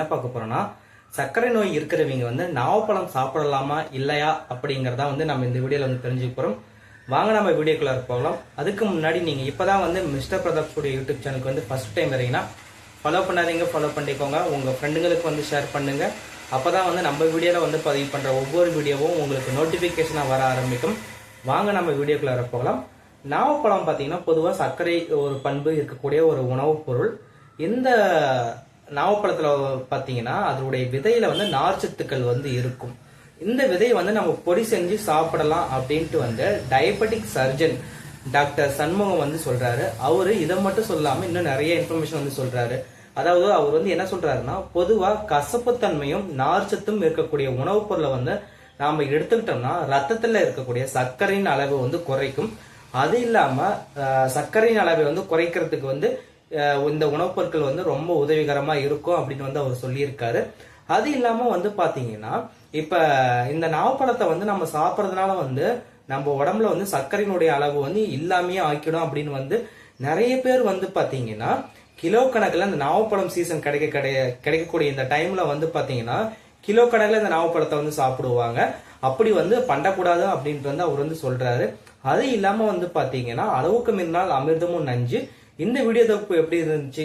என்ன பார்க்க போறோம்னா சர்க்கரை நோய் இருக்கிறவங்க வந்து நாவப்பழம் சாப்பிடலாமா இல்லையா அப்படிங்கறத வந்து நம்ம இந்த வீடியோல வந்து தெரிஞ்சுக்க போறோம். வாங்க நம்ம வீடியோக்குள்ள போகலாம். அதுக்கு முன்னாடி நீங்க இப்பதான் வந்து மிஸ்டர் பிரதாப் ஸ்டுடியோ யூடியூப் சேனலுக்கு வந்து ஃபர்ஸ்ட் டைம் வரீங்கன்னா ஃபாலோ பண்ணாதீங்க ஃபாலோ பண்ணிக்கோங்க. உங்க ஃப்ரெண்டுங்களுக்கு வந்து ஷேர் பண்ணுங்க. அப்பதான் வந்து நம்ம வீடியோவில் வந்து பதிவு பண்ணுற ஒவ்வொரு வீடியோவும் உங்களுக்கு நோட்டிஃபிகேஷனாக வர ஆரம்பிக்கும். வாங்க நம்ம வீடியோக்குள்ள போகலாம். நாவப்பழம் பார்த்தீங்கன்னா பொதுவாக சர்க்கரை ஒரு பண்பு இருக்கக்கூடிய ஒரு உணவுப் பொருள். இந்த நாவப்பழத்தில் பார்த்தீங்கன்னா அதனுடைய விதையில வந்து நார்ச்சத்துக்கள் வந்து இருக்கும். இந்த விதையை வந்து நம்ம பொடி செஞ்சு சாப்பிடலாம் அப்படின்ட்டு வந்து டயபெட்டிக் சர்ஜன் டாக்டர் சண்முகம் வந்து சொல்றாரு. அவரு இதை மட்டும் சொல்லாம இன்னும் நிறைய இன்ஃபர்மேஷன் வந்து சொல்றாரு. அதாவது அவர் வந்து என்ன சொல்றாருன்னா பொதுவா கசப்புத்தன்மையும் நார்ச்சத்தும் இருக்கக்கூடிய உணவுப் பொருளை வந்து நாம எடுத்துக்கிட்டோம்னா ரத்தத்துல இருக்கக்கூடிய சர்க்கரையின் அளவு வந்து குறைக்கும். அது இல்லாம சர்க்கரையின் அளவை வந்து குறைக்கிறதுக்கு வந்து இந்த உணவுப் பொருட்கள் வந்து ரொம்ப உதவிகரமா இருக்கும் அப்படின்னு வந்து அவர் சொல்லியிருக்காரு. அது இல்லாம வந்து பாத்தீங்கன்னா இப்ப இந்த நாவப்பழத்தை வந்து நம்ம சாப்பிட்றதுனால வந்து நம்ம உடம்புல வந்து சர்க்கரையினுடைய அளவு வந்து இல்லாமையே ஆக்கிடும் அப்படின்னு வந்து நிறைய பேர் வந்து பாத்தீங்கன்னா கிலோ கணக்குல இந்த நாவப்பழம் சீசன் கிடைக்க கிடை கிடைக்கக்கூடிய இந்த டைம்ல வந்து பாத்தீங்கன்னா கிலோ கணக்குல இந்த நாவப்பழத்தை வந்து சாப்பிடுவாங்க. அப்படி வந்து பண்ணக்கூடாது அப்படின்ட்டு வந்து அவர் வந்து சொல்றாரு. அது இல்லாம வந்து பாத்தீங்கன்னா அளவுக்கு மின்னால் அமிர்தமும் நஞ்சு இந்த வீடியோ தொகுப்பு எப்படி இருந்துச்சு?